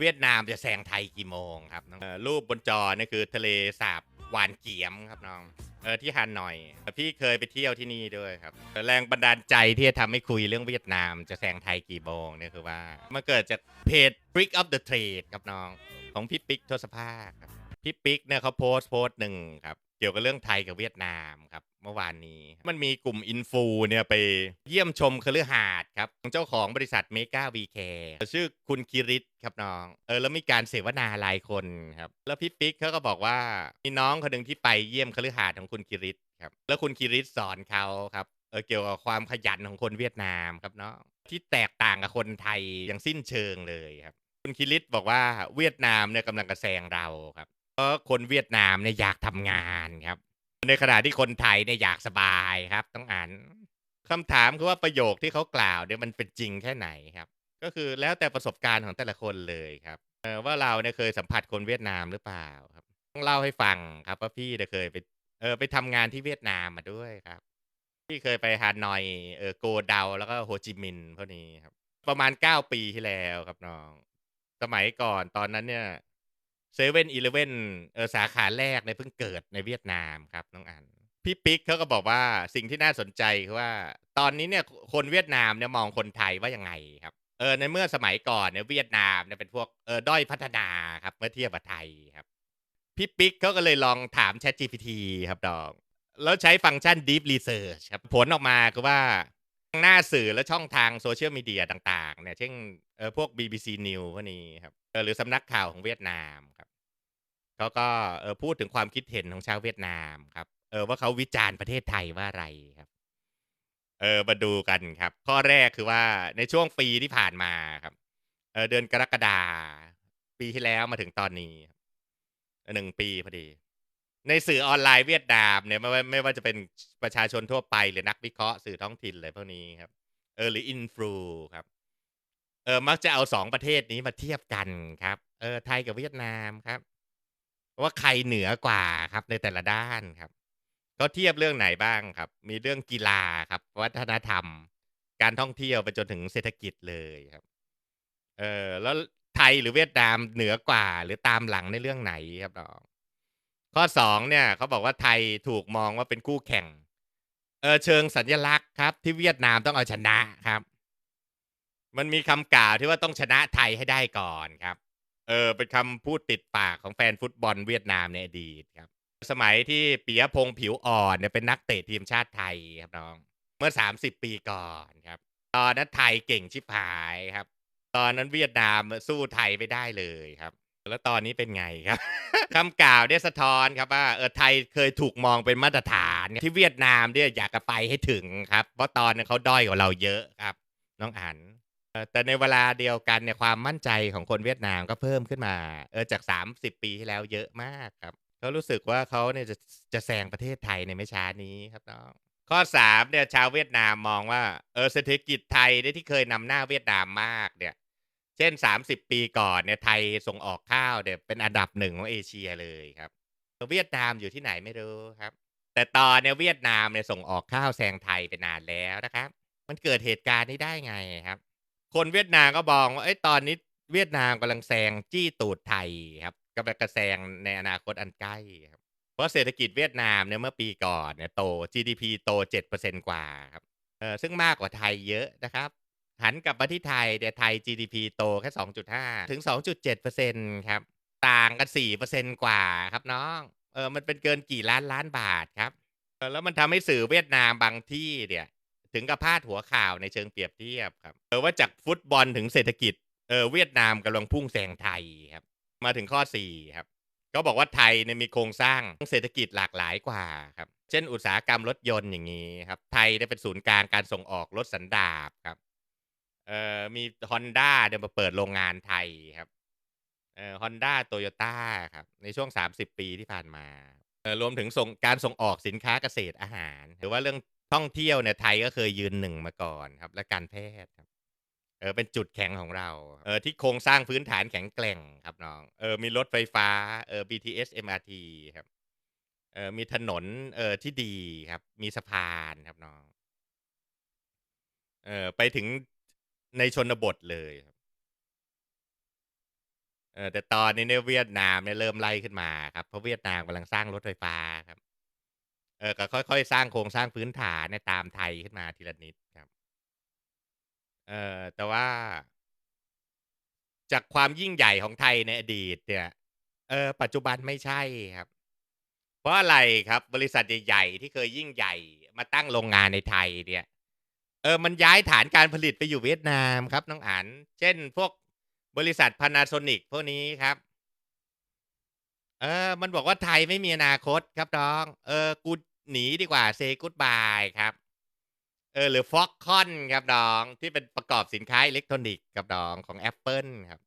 เวียดนามจะแซงไทยกี่โมงครับน้องเอ่อรูปบนจอเนี่ยคือทะเลสาบหวานเกียมครับน้องเออที่ฮานอยพี่เคยไปเที่ยวที่นี่ด้วยครับแรงบันดาลใจที่จะทำให้คุยเรื่องเวียดนามจะแซงไทยกี่โมงเนี่ยคือว่ามันเกิดจากเพจ Brick of the Trade ครับน้อง ของพี่ปิ๊กทศภาคครับพี่ปิ๊กเนี่ยเขาโพสต์โพสต์หนึ่งครับ เกี่ยวกับเรื่องไทยกับเวียดนามครับเมื่อวานนี้ มันมีกลุ่มอินฟูเนี่ยไปเยี่ยมชมคฤหาสน์ครับของเจ้าของบริษัทเมกาวีแคร์ชื่อคุณคิริตครับน้อง เออแล้วมีการเสวนาหลายคนครับ แล้วพี่ปิ๊กเขาก็บอกว่ามีน้องคนหนึ่งที่ไปเยี่ยมคฤหาสน์ของคุณคิริตครับแล้วคุณคิริตสอนเขาครับเออเกี่ยวกับความขยันของคนเวียดนามครับเนาะที่แตกต่างกับคนไทยอย่างสิ้นเชิงเลยครับ คุณคิริตบอกว่าเวียดนามเนี่ยกำลังกระแซงเราครับ คนเวียดนามเนี่ยอยากทำงานครับ ในขณะที่คนไทยเนี่ยอยากสบายครับ ต้องอ่านคำถามคือว่าประโยคที่เขากล่าวเนี่ยมันเป็นจริงแค่ไหนครับ ก็คือแล้วแต่ประสบการณ์ของแต่ละคนเลยครับเออว่าเราเนี่ยเคยสัมผัสคนเวียดนามหรือเปล่าครับ ต้องเล่าให้ฟังครับว่าพี่เนี่ยเคยไปเออไปทำงานที่เวียดนามมาด้วยครับ พี่เคยไปฮานอยเออโกเดาแล้วก็โฮจิมินห์พวกนี้ครับ ประมาณ9ปีที่แล้วครับน้อง สมัยก่อนตอนนั้นเนี่ย เซเว่นอีเลเว่นเออสาขาแรกเนี่ยเพิ่งเกิดในเวียดนามครับน้องอันพี่ปิ๊กเขาก็บอกว่าสิ่งที่น่าสนใจคือว่า ตอนนี้เนี่ยคนเวียดนามเนี่ยมองคนไทยว่ายังไงครับเออในเมื่อสมัยก่อนเนี่ยเวียดนามเนี่ยเป็นพวกเออด้อยพัฒนาครับเมื่อเทียบกับไทยครับพี่ปิ๊กเขาก็เลยลองถาม Chat GPT ครับดอง แล้วใช้ฟังก์ชัน Deep Research ครับผลออกมาคือว่า หน้าสื่อและช่องทางโซเชียลมีเดียต่าง ๆ เนี่ย เช่นเออพวก BBC News พวกนี้ครับเออหรือสำนักข่าวของเวียดนามครับเขาก็เออพูดถึงความคิดเห็นของชาวเวียดนามครับเออว่าเขาวิจารณ์ประเทศไทยว่าอะไรครับ เออมาดูกันครับ ข้อแรกคือว่าในช่วงปีที่ผ่านมาครับเออเดือนกรกฎาปีที่แล้วมาถึงตอนนี้หนึ่งปีพอดี ในสื่อออนไลน์เวียดนามเนี่ยไม่ว่าไม่ว่าจะเป็นประชาชนทั่วไปหรือนักวิเคราะห์สื่อท้องถิ่นอะไรพวกนี้ครับ เออหรืออินฟลูครับ เออมักจะเอาสองประเทศนี้มาเทียบกันครับ เออไทยกับเวียดนามครับ ว่าใครเหนือกว่าครับในแต่ละด้านครับเขาเทียบเรื่องไหนบ้างครับ มีเรื่องกีฬาครับ วัฒนธรรม การท่องเที่ยวไปจนถึงเศรษฐกิจเลยครับ เออแล้วไทยหรือเวียดนามเหนือกว่า หรือตามหลังในเรื่องไหนครับน้อง ข้อสองเนี่ยเขาบอกว่าไทยถูกมองว่าเป็นคู่แข่ง เออเชิงสัญลักษณ์ครับ ที่เวียดนามต้องเอาชนะครับ มันมีคำกล่าวที่ว่าต้องชนะไทยให้ได้ก่อนครับ เออเป็นคำพูดติดปากของแฟนฟุตบอลเวียดนามในอดีตครับ สมัยที่ปิยพงษ์ผิวอ่อนเนี่ยเป็นนักเตะทีมชาติไทยครับน้อง เมื่อ 30 ปีก่อนครับ ตอนนั้นไทยเก่งชิบหายครับ ตอนนั้นเวียดนามสู้ไทยไม่ได้เลยครับ แล้วตอนนี้เป็นไงครับ คำกล่าวเนี่ยสะท้อนครับว่าเออไทยเคยถูกมองเป็นมาตรฐาน ที่เวียดนามเนี่ยอยากจะไปให้ถึงครับ เพราะตอนนั้นเขาด้อยกว่าเราเยอะครับ น้องอันแต่ในเวลาเดียวกันเนี่ยความมั่นใจของคนเวียดนามก็เพิ่มขึ้นมาเออจาก 30 ปีที่แล้วเยอะมากครับเขารู้สึกว่าเขาเนี่ยจะจะแซงประเทศไทยในไม่ช้านี้ครับน้องข้อสามเนี่ยชาวเวียดนามมองว่าเออเศรษฐกิจไทยเนี่ยที่เคยนำหน้าเวียดนามมากเนี่ย เช่น 30 ปีก่อนเนี่ยไทยส่งออกข้าวเนี่ยเป็นอันดับหนึ่งของเอเชียเลยครับเวียดนามอยู่ที่ไหนไม่รู้ครับ แต่ตอนเนี่ยเวียดนามเนี่ยส่งออกข้าวแซงไทยไปนานแล้วนะครับ มันเกิดเหตุการณ์นี้ได้ไงครับ คนเวียดนามก็มองว่าเอ้ยตอนนี้เวียดนามกำลังแซงจี้ตูดไทยครับกำลังกระแซงในอนาคตอันใกล้ครับเพราะเศรษฐกิจเวียดนามเนี่ยเมื่อปีก่อนเนี่ยโต GDP โต 7%กว่าครับเออซึ่งมากกว่าไทยเยอะนะครับ หันกลับมาที่ไทยเนี่ยไทย GDP โตแค่ 2.5 ถึง 2.7%ครับ ต่างกัน 4%กว่าครับน้อง เออ มันเป็นเกินกี่ล้านล้านบาทครับเออแล้วมันทำให้สื่อเวียดนามบางที่เนี่ย ถึงกับพาดหัวข่าวในเชิงเปรียบเทียบครับ เออว่าจากฟุตบอลถึงเศรษฐกิจ เออเวียดนามกำลังพุ่งแซงไทยครับ มาถึงข้อ 4 ครับก็บอกว่าไทยเนี่ยมีโครงสร้างเศรษฐกิจหลากหลายกว่าครับ เช่นอุตสาหกรรมรถยนต์อย่างนี้ครับ ไทยได้เป็นศูนย์กลางการส่งออกรถสันดาปครับ เอ่อมี Honda เนี่ยมาเปิดโรงงานไทยครับเอ่อ Honda Toyota ครับ ในช่วง 30 ปีที่ผ่านมาเอ่อรวมถึงส่งการส่งออกสินค้าเกษตรอาหาร หรือว่าเรื่องท่องเที่ยวเนี่ยไทยก็เคยยืนหนึ่งมาก่อนครับ และการแพทย์ครับเออเป็นจุดแข็งของเราเออที่โครงสร้างพื้นฐานแข็งแกร่งครับน้องเออมีรถไฟฟ้าเออ BTS MRT ครับเออมีถนนเออที่ดีครับ มีสะพานครับน้องเออไปถึง ในชนบทเลยครับเออแต่ตอนนี้เนี่ยเวียดนามเนี่ยเริ่มไล่ขึ้นมาครับเพราะเวียดนามกำลังสร้างรถไฟฟ้าครับ เออก็ค่อยๆ สร้างโครงสร้างพื้นฐานเนี่ยตามไทยขึ้นมาทีละนิดครับ เออแต่ว่า จากความยิ่งใหญ่ของไทยในอดีต เนี่ย เออ ปัจจุบันไม่ใช่ครับ เพราะอะไรครับ บริษัทใหญ่ๆที่เคยยิ่งใหญ่ มาตั้งโรงงานในไทยเนี่ย เออมันย้ายฐานการผลิตไปอยู่เวียดนามครับน้องอันเช่นพวกบริษัท Panasonic พวกนี้ครับ เออ มันบอกว่าไทยไม่มีอนาคตครับน้อง เออกูหนีดีกว่าเซกูดบายครับ เออ หรือฟ็อกคอนครับน้องที่เป็นประกอบสินค้าอิเล็กทรอนิกส์กับน้องของ Apple ครับ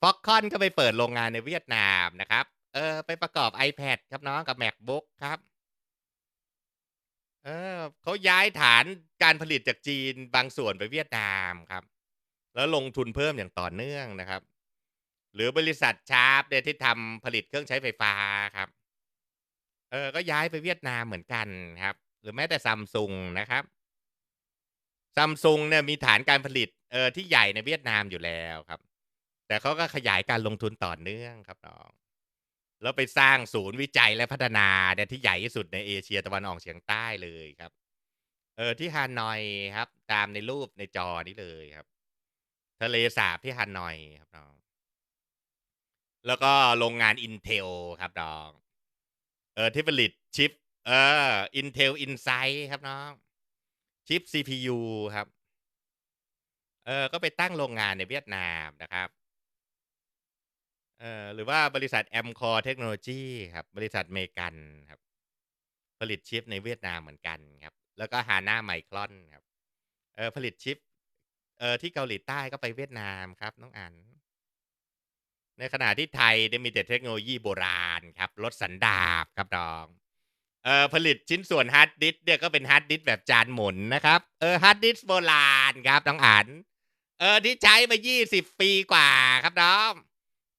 ฟ็อกคอนก็ไปเปิดโรงงานในเวียดนามนะครับ เออ ไปประกอบ iPad ครับน้องกับ MacBook ครับ เออเขาย้ายฐานการผลิตจากจีนบางส่วนไปเวียดนามครับ แล้วลงทุนเพิ่มอย่างต่อเนื่องนะครับ หรือบริษัทชาร์ปเนี่ยที่ทำผลิตเครื่องใช้ไฟฟ้าครับ เออ ก็ย้ายไปเวียดนามเหมือนกันครับ หรือแม้แต่ซัมซุงนะครับซัมซุงเนี่ยมีฐานการผลิตเออที่ใหญ่ในเวียดนามอยู่แล้วครับ แต่เขาก็ขยายการลงทุนต่อเนื่องครับน้อง แล้วไปสร้างศูนย์วิจัยและพัฒนาเนี่ยที่ใหญ่ที่สุดในเอเชียตะวันออกเฉียงใต้เลยครับ เออที่ฮานอยครับ ตามในรูปในจอนี้เลยครับ ทะเลสาบที่ฮานอยครับน้องแล้วก็โรงงาน Intel ครับน้องเออที่ผลิตชิป เออ Intel Insight ครับน้องชิป CPU ครับ เออก็ไปตั้งโรงงานในเวียดนามนะครับ เออหรือว่าบริษัท a m c o r e Technology ครับ บริษัทเมกันครับ ผลิตชิปในเวียดนามเหมือนกันครับ แล้วก็ฮาน่าไมครอนครับเออผลิตชิปเออที่เกาหลีใต้ก็ไปเวียดนามครับน้องอัน ในขณะที่ไทยได้มีแต่เทคโนโลยีโบราณครับรถสันดาบครับน้องเออผลิตชิ้นส่วนฮาร์ดดิสก์เนี่ยก็เป็นฮาร์ดดิสก์แบบจานหมุนนะครับเออฮาร์ดดิสก์โบราณครับน้องอันเออที่ใช้มา20ปีกว่าครับน้อง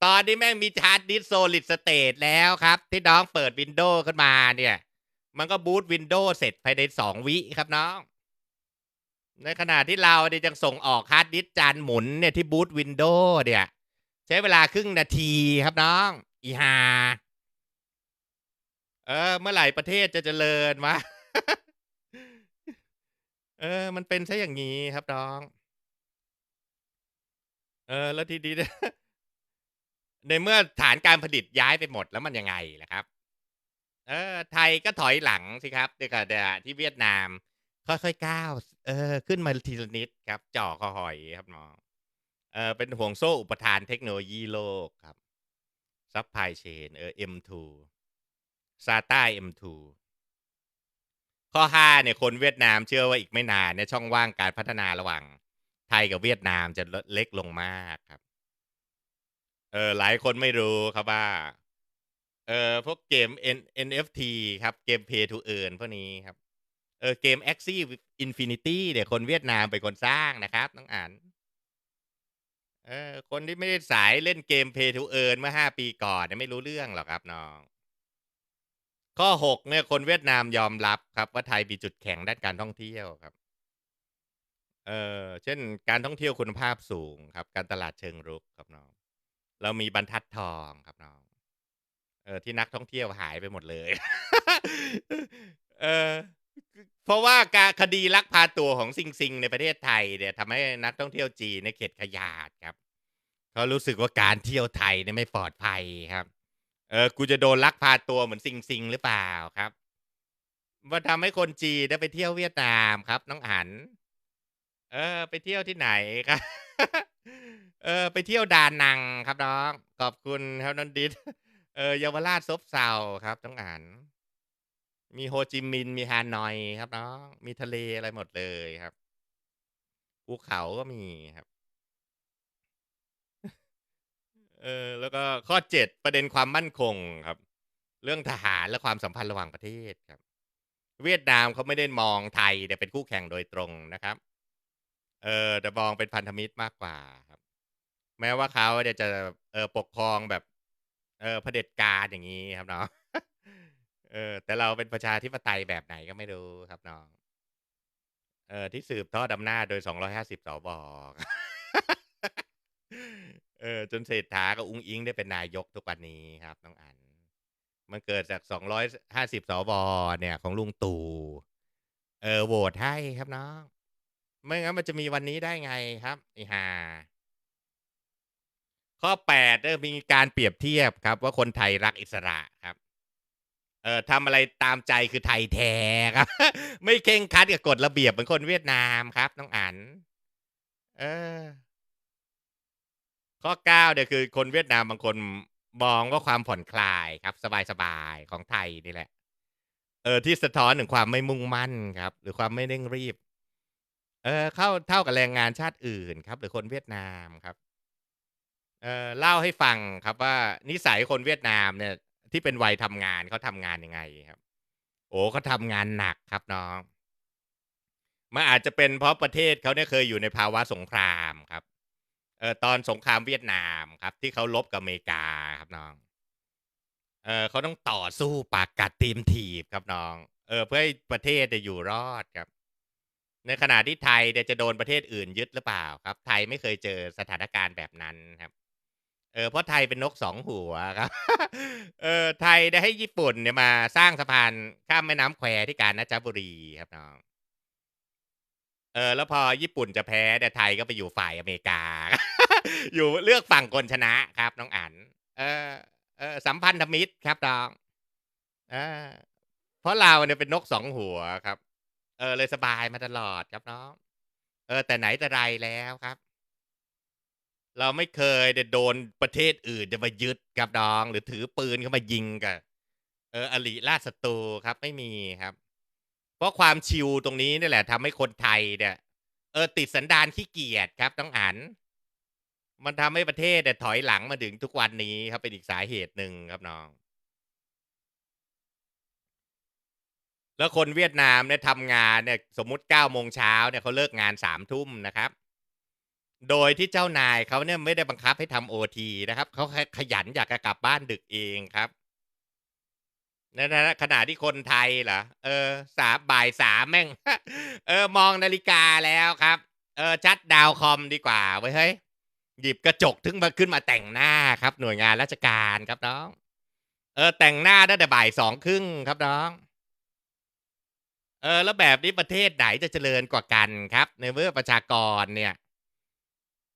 ตอนนี้แม่งมีฮาร์ดดิสโซลิดสเตทแล้วครับ ที่น้องเปิดวินโดว์ขึ้นมาเนี่ย มันก็บูตวินโดว์เสร็จภายในสองวิครับน้อง ในขณะที่เราเนี่ยยังส่งออกฮาร์ดดิสจานหมุนเนี่ยที่บูตวินโดว์เนี่ย ใช้เวลาครึ่งนาทีครับน้อง อีฮาเออ เมื่อไหร่ประเทศจะเจริญวะเออ มันเป็นซะอย่างนี้ครับน้อง เออ แล้วทีนี้ ในเมื่อฐานการผลิตย้ายไปหมดแล้วมันยังไงล่ะครับ เออ ไทยก็ถอยหลังสิครับเดี๋ยวกับที่เวียดนาม ค่อยๆก้าวเออ ขึ้นมาทีละนิดครับ จ่อคอหอยครับน้องเออเป็นห่วงโซ่อุปทานเทคโนโลยีโลกครับซัพพลายเชนเออ M2 ซาต้า M2 ข้อห้าเนี่ยคนเวียดนามเชื่อว่าอีกไม่นานเนี่ยช่องว่างการพัฒนาระหว่างไทยกับเวียดนามจะเล็กลงมากครับ เออหลายคนไม่รู้ครับว่า เออพวกเกม N NFT ครับเกม Pay to Earn พวกนี้ครับ เออเกม Axie Infinity เนี่ยคนเวียดนามเป็นคนสร้างนะครับน้องอ่านเออคนที่ไม่ได้สายเล่นเกม Pay to Earn เมื่อห้าปีก่อนเนี่ยไม่รู้เรื่องหรอกครับน้อง ข้อหกเนี่ยคนเวียดนามยอมรับครับว่าไทยมีจุดแข็งด้านการท่องเที่ยวครับ เออเช่นการท่องเที่ยวคุณภาพสูงครับ การตลาดเชิงรุกครับน้อง เรามีบรรทัดทองครับน้อง เออ ที่นักท่องเที่ยวหายไปหมดเลย เออ เพราะว่าการคดีลักพาตัวของซิงซิงในประเทศไทยเนี่ยทำให้นักท่องเที่ยวจีนในเขตขยาดครับเขารู้สึกว่าการเที่ยวไทยเนี่ยไม่ปลอดภัยครับ เออ กูจะโดนลักพาตัวเหมือนซิงซิงหรือเปล่าครับว่าทำให้คนจีนได้ไปเที่ยวเวียดนามครับ น้องอัน เออ ไปเที่ยวที่ไหนครับ เออไปเที่ยวดานังครับน้อง ขอบคุณครับน้องดิษเออเยาวราชซบเซาครับน้องอันมีโฮจิมินห์มีฮานอยครับน้อง มีทะเลอะไรหมดเลยครับภูเขาก็มีครับ เออแล้วก็ข้อเจ็ดประเด็นความมั่นคงครับ เรื่องทหารและความสัมพันธ์ระหว่างประเทศครับ เวียดนามเขาไม่ได้มองไทยแต่เป็นคู่แข่งโดยตรงนะครับ เออแต่มองเป็นพันธมิตรมากกว่าค แม้ว่าเขาเนี่ยจะเออปกครองแบบเออเผด็จการอย่างนี้ครับน้องเออ แต่เราเป็นประชาธิปไตยแบบไหนก็ไม่รู้ครับน้องเออที่สืบทอดอำนาจโดย 250สวเออจนเศรษฐากับอุ้งอิงได้เป็นนายกทุกวันนี้ครับน้องอัน มันเกิดจากสองร้อยห้าสิบสวเนี่ย ของลุงตู่เออโหวตให้ครับน้อง ไม่งั้นมันจะมีวันนี้ได้ไงครับไอ้ห่า ข้อแปดมีการเปรียบเทียบครับ ว่าคนไทยรักอิสระครับ เอ่อทำอะไรตามใจคือไทยแท้ครับ ไม่เข่งคัดกับกฎระเบียบเหมือนคนเวียดนามครับน้องอันเออ ข้อเก้าเนี่ยคือคนเวียดนามบางคนมองว่าความผ่อนคลายครับ สบายๆของไทยนี่แหละ เออ ที่สะท้อนถึงความไม่มุ่งมั่นครับ หรือความไม่เร่งรีบ เออ เข้าเท่ากับแรงงานชาติอื่นครับ หรือคนเวียดนามครับ เออเล่าให้ฟังครับว่านิสัยคนเวียดนามเนี่ย ที่เป็นวัยทำงานเขาทำงานยังไงครับ โอ้เขาทำงานหนักครับน้องมันอาจจะเป็นเพราะประเทศเขาเนี่ยเคยอยู่ในภาวะสงครามครับเออตอนสงครามเวียดนามครับ ที่เขาลบกับอเมริกาครับน้องเออเขาต้องต่อสู้ปากกัดตีมถีบครับน้อง เออเพื่อให้ประเทศจะอยู่รอดครับ ในขณะที่ไทยเนี่ยจะโดนประเทศอื่นยึดหรือเปล่าครับ ไทยไม่เคยเจอสถานการณ์แบบนั้นครับ เออเพราะไทยเป็นนกสองหัวครับเออไทยได้ให้ญี่ปุ่นเนี่ยมาสร้างสะพานข้ามแม่น้ำแควที่กาญจนบุรีครับน้องเออแล้วพอญี่ปุ่นจะแพ้แต่ไทยก็ไปอยู่ฝ่ายอเมริกา อยู่เลือกฝั่งคนชนะครับน้องอันเออเออสัมพันธมิตรครับน้องเออเพราะเราเนี่ยเป็นนกสองหัวครับ เออเลยสบายมาตลอดครับน้อง เออแต่ไหนแต่ไรแล้วครับ เราไม่เคยได้โดนประเทศอื่นจะมายึดกับดอง หรือถือปืนเข้ามายิงกับเอออริราชศัตรูครับไม่มีครับ เพราะความชิวตรงนี้นี่แหละทำให้คนไทยเนี่ย เออ ติดสันดานขี้เกียจครับต้องอ่านมันทำให้ประเทศเนี่ยถอยหลังมาถึงทุกวันนี้ครับเป็นอีกสาเหตุหนึ่งครับน้อง แล้วคนเวียดนามเนี่ยทำงานเนี่ยสมมุติเก้าโมงเช้าเนี่ยเขาเลิกงานสามทุ่มนะครับ โดยที่เจ้านายเขาเนี่ยไม่ได้บังคับให้ทำโอทีนะครับ เขาแค่ขยันอยากจะกลับบ้านดึกเองครับในขณะที่คนไทยเหรอเออสามบ่ายสามแม่ง เออ มองนาฬิกาแล้วครับ เออชัดดาวคอมดีกว่าไว้เฮ้ยหยิบกระจกถึงมาขึ้นมาแต่งหน้าครับ หน่วยงานราชการครับน้อง เออ แต่งหน้าได้แต่บ่ายสองครึ่งครับน้อง เออ แล้วแบบนี้ประเทศไหนจะเจริญกว่ากันครับ ในเมื่อประชากรเนี่ย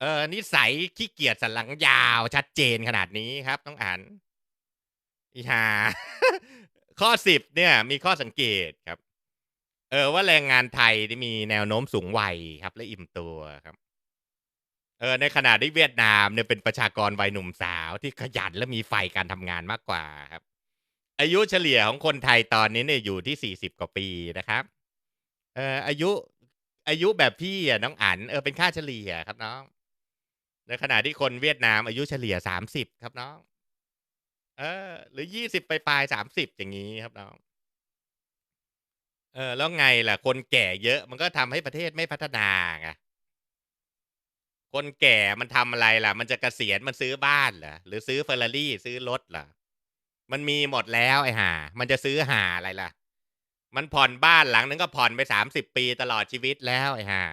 เออนิสัยขี้เกียจสันหลังยาวชัดเจนขนาดนี้ครับ ต้องอ่านอีหาข้อสิบเนี่ย มีข้อสังเกตครับ เออว่าแรงงานไทยที่มีแนวโน้มสูงวัยครับ และอิ่มตัวครับ เออในขณะที่เวียดนามเนี่ยเป็นประชากรวัยหนุ่มสาวที่ขยันและมีไฟการทำงานมากกว่าครับ อายุเฉลี่ยของคนไทยตอนนี้เนี่ยอยู่ที่สี่สิบกว่าปีนะครับ เอออายุอายุแบบพี่อะน้องอันเออเป็นค่าเฉลี่ยครับน้อง ในขณะที่คนเวียดนามอายุเฉลี่ยสามสิบครับน้อง เออ หรือยี่สิบไปปลายสามสิบอย่างนี้ครับน้อง เออ แล้วไงล่ะ คนแก่เยอะ มันก็ทำให้ประเทศไม่พัฒนาไงคนแก่มันทำอะไรล่ะ มันจะเกษียณมันซื้อบ้านเหรอหรือซื้อเฟอร์รารี่ซื้อรถเหรอมันมีหมดแล้วไอ้ห่ามันจะซื้อหาอะไรล่ะ มันผ่อนบ้านหลังนึงก็ผ่อนไปสามสิบปีตลอดชีวิตแล้วไอ้ห่า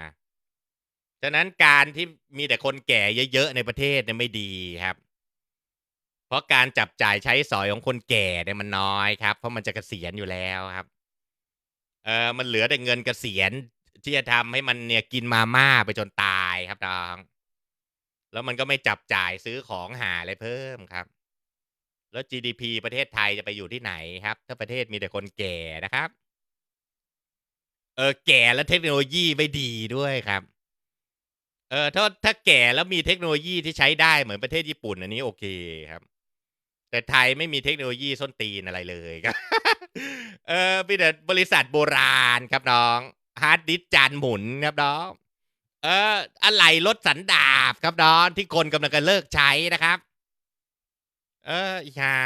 ฉะนั้นการที่มีแต่คนแก่เยอะๆในประเทศเนี่ยไม่ดีครับ เพราะการจับจ่ายใช้สอยของคนแก่เนี่ยมันน้อยครับ เพราะมันจะเกษียณอยู่แล้วครับ เออมันเหลือแต่เงินเกษียณที่จะทำให้มันเนี่ยกินมาม่าไปจนตายครับน้อง แล้วมันก็ไม่จับจ่ายซื้อของหาอะไรเพิ่มครับ แล้ว GDP ประเทศไทยจะไปอยู่ที่ไหนครับ ถ้าประเทศมีแต่คนแก่นะครับ เออแก่แล้วเทคโนโลยีไม่ดีด้วยครับ เออถ้าถ้าแก่แล้วมีเทคโนโลยีที่ใช้ได้เหมือนประเทศญี่ปุ่นอันนี้โอเคครับ แต่ไทยไม่มีเทคโนโลยีส้นตีนอะไรเลยครับเออมีแต่บริษัทโบราณครับน้องฮาร์ดดิสจานหมุนครับน้องเอออะไรรถสันดาบครับน้องที่คนกำลังจะเลิกใช้นะครับ เอออีฮา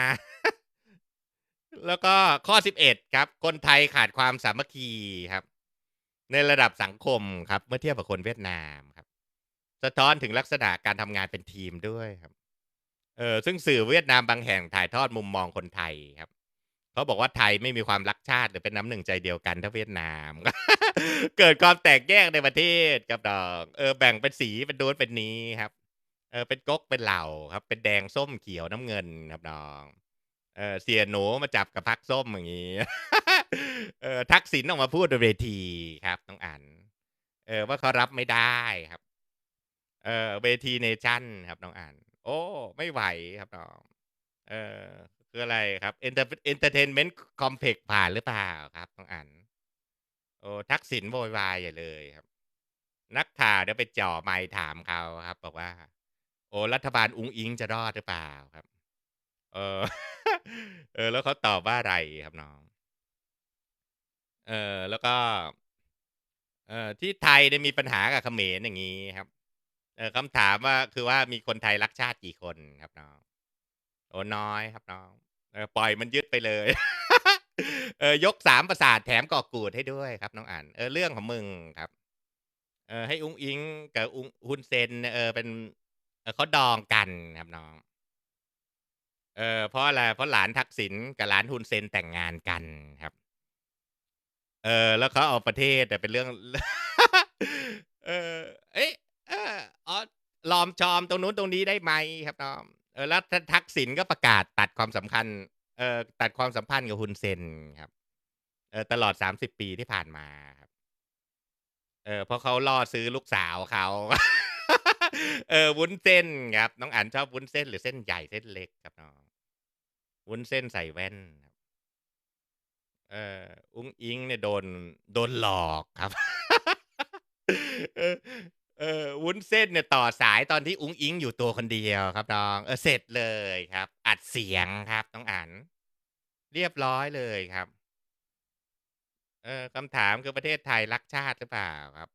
แล้วก็ข้อสิบเอ็ดครับ คนไทยขาดความสามัคคีครับ ในระดับสังคมครับ เมื่อเทียบกับคนเวียดนาม สะท้อนถึงลักษณะการทำงานเป็นทีมด้วยครับ เออซึ่งสื่อเวียดนามบางแห่งถ่ายทอดมุมมองคนไทยครับเขาบอกว่าไทยไม่มีความรักชาติหรือเป็นน้ำหนึ่งใจเดียวกันถ้าเวียดนาม เกิดความแตกแยกในประเทศครับดอกเออแบ่งเป็นสีเป็นโดนเป็นนี้ครับ เออเป็นก๊กเป็นเหล่าครับ เป็นแดงส้มเขียวน้ำเงินครับน้องเออเสียหนูมาจับกับพักส้มอย่างนี้เออทักษิณออกมาพูดบนเวทีครับน้องอันเออว่าเขารับไม่ได้ครับ เออเวทีเนชั่นครับน้องอันโอ้ ไม่ไหวครับน้อง เออคืออะไรครับเอนเตอร์เอนเตอร์เทนเมนต์คอมเพล็กผ่านหรือเปล่าครับน้องอันโอ้ทักษิณโวยวายใหญ่เลยครับ นักข่าวเดี๋ยวไปจ่อไมค์ถามเขาครับ บอกว่า โอ้รัฐบาลอุ้งอิงจะรอดหรือเปล่าครับ เออ เออ แล้วเขาตอบว่าอะไรครับน้อง เออแล้วก็ เออที่ไทยเนี่ยมีปัญหากับเขมรอย่างนี้ครับ เออคำถามว่าคือว่ามีคนไทยรักชาติกี่คนครับน้อง โอ้น้อยครับน้องเออปล่อยมันยึดไปเลย เออยกสามประสาทแถมก่อกูดให้ด้วยครับ น้องอันเออเรื่องของมึงครับ เออให้อุ้งอิงกับอุ้งฮุนเซนเออเป็นเออเขาดองกันครับน้อง เออเพราะอะไรเพราะหลานทักษิณกับหลานฮุนเซนแต่งงานกันครับ เออแล้วเขาเอาประเทศแต่เป็นเรื่อง เออเอ๊ะ ลอมชอมตรงนู้นตรงนี้ได้ไหมครับน้องเออแล้วทักษิณก็ประกาศตัดความสำคัญเออตัดความสัมพันธ์กับฮุนเซนครับ เออตลอดสามสิบปีที่ผ่านมาครับ เออเพราะเขาล่อซื้อลูกสาวเขาเออวุ้นเส้นครับ น้องอันชอบวุ้นเส้นหรือเส้นใหญ่เส้นเล็กครับน้องวุ้นเส้นใส่แว่นครับเอออุ้งอิงเนี่ยโดนโดนหลอกครับ เออวุ้นเส้นเนี่ยต่อสายตอนที่อุ้งอิงอยู่ตัวคนเดียวครับน้องเออเสร็จเลยครับ อัดเสียงครับน้องอันเรียบร้อยเลยครับ เออคำถามคือประเทศไทยรักชาติหรือเปล่าครับ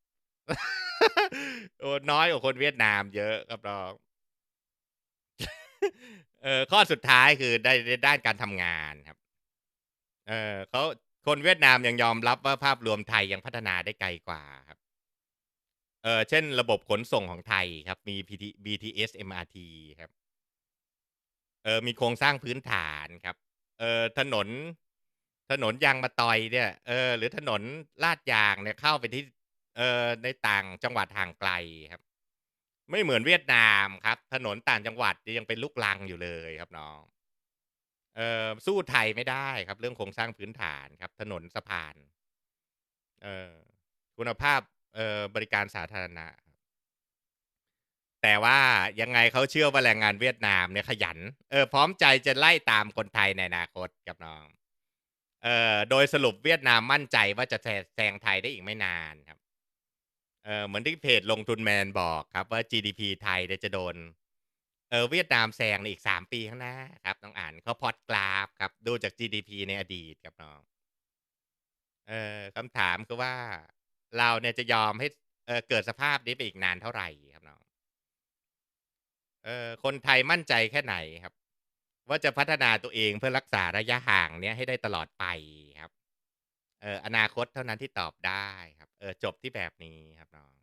โอ้น้อยกว่าคนเวียดนามเยอะครับน้อง เออข้อสุดท้ายคือได้ในด้านการทำงานครับ เออเขาคนเวียดนามยังยอมรับว่าภาพรวมไทยยังพัฒนาได้ไกลกว่าครับ เออเช่นระบบขนส่งของไทยครับ มี PT BTS MRT ครับ เออมีโครงสร้างพื้นฐานครับ เออถนน ถนนยางมาตอยเนี่ย เออ หรือถนนลาดยางเนี่ยเข้าไปที่ เออในต่างจังหวัดห่างไกลครับ ไม่เหมือนเวียดนามครับ ถนนต่างจังหวัดยังเป็นลูกลังอยู่เลยครับน้อง เออสู้ไทยไม่ได้ครับ เรื่องโครงสร้างพื้นฐานครับ ถนนสะพาน เออคุณภาพ เออบริการสาธารณะ แต่ว่ายังไงเขาเชื่อว่าแรงงานเวียดนามเนี่ยขยัน เออพร้อมใจจะไล่ตามคนไทยในอนาคตกับน้องเออโดยสรุปเวียดนามมั่นใจว่าจะแซงไทยได้อีกไม่นานครับเออเหมือนที่เพจลงทุนแมนบอกครับว่า GDP ไทยเนี่ยจะโดนเออเวียดนามแซงในอีกสามปีข้างหน้าครับน้องอ่านเขาพอดกราฟครับดูจาก GDP ในอดีตครับน้องเออคำถามคือว่า เราเนี่ยจะยอมให้เเกิดสภาพนี้ไปอีกนานเท่าไหร่ครับน้องเออคนไทยมั่นใจแค่ไหนครับ ว่าจะพัฒนาตัวเองเพื่อรักษาระยะห่างเนี้ยให้ได้ตลอดไปครับ เอออนาคตเท่านั้นที่ตอบได้ครับ เออจบที่แบบนี้ครับน้อง